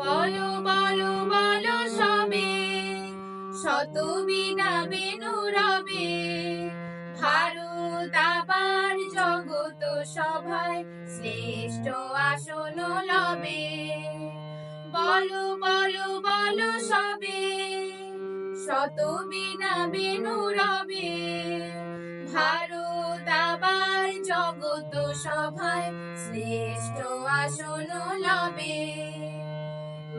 বলো বলো বলো সবে শত বিনা বেনু রবে ভারত আবার জগত সভায় শ্রেষ্ঠ আসন লবে। বলো বলো বলো সবে শত বিনা বেনু রবে ভারত আবার জগত সভায় শ্রেষ্ঠ আসন লবে।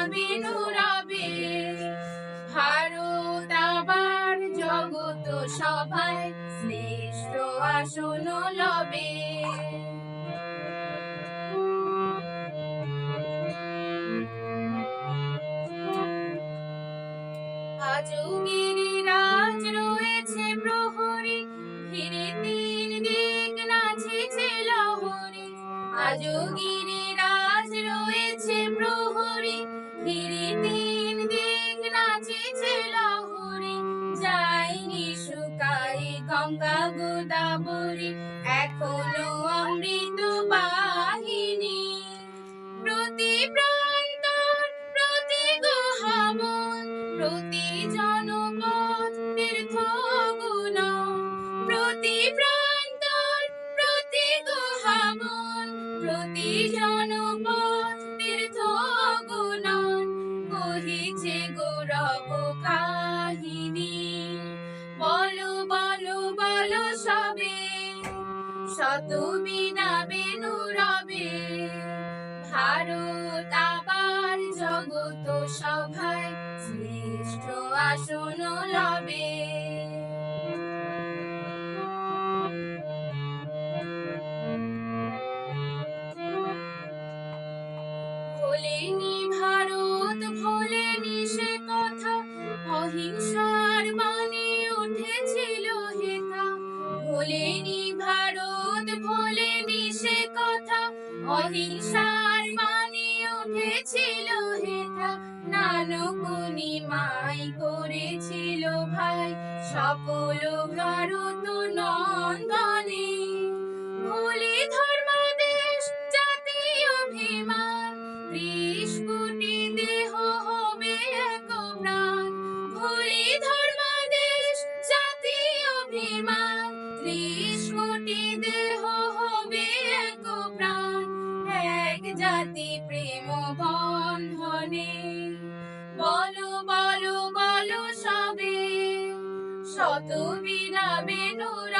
বিনা বিনু রবে, ভারত আবার জগত সভায় শ্রেষ্ঠ আসন লবে। আজও গিরিরাজ রয়েছে প্রহরী, ঘিরে তিন দিক নাচিছে গিরিরাজ রয়েছে প্রহরী ঘিরে তিন দিক নাচিছে লহরী যায়নি শুকাই গঙ্গা গোদাবরী, এখনও অমৃত বাহিনী। প্রতি প্রান্তর, প্রতি গুহাবন, প্রতি জনপদ তীর্থ গুণ। প্রতি প্রান্তর, প্রতি গুহাবন, প্রতি জনপদ গৌরব কাহিনী বলো বলো বলো সবে শত বিনা বেনু রবে। ভারত আবার জগত সভায় শ্রেষ্ঠ আসন লবে। ভোলেনি ভারত ভোলেনি সে কথা, অহিংসার বাণী উঠেছিল হেথা। নানকুনি মাই করেছিল ভাই, সকল ভারত নন্দনে। ভুলি ধর্মদেশ জাতি অভিমান, ত্রিশ কোটি দেহ হবে এক প্রাণ। ভুলি ধর্মদেশ জাতি অভিমান ত্রিশ দেহ হবে এক প্রাণ। এক জাতি প্রেম বন্ধনে। বলো বলো বলো সবে। শত বিনা বেনু রবে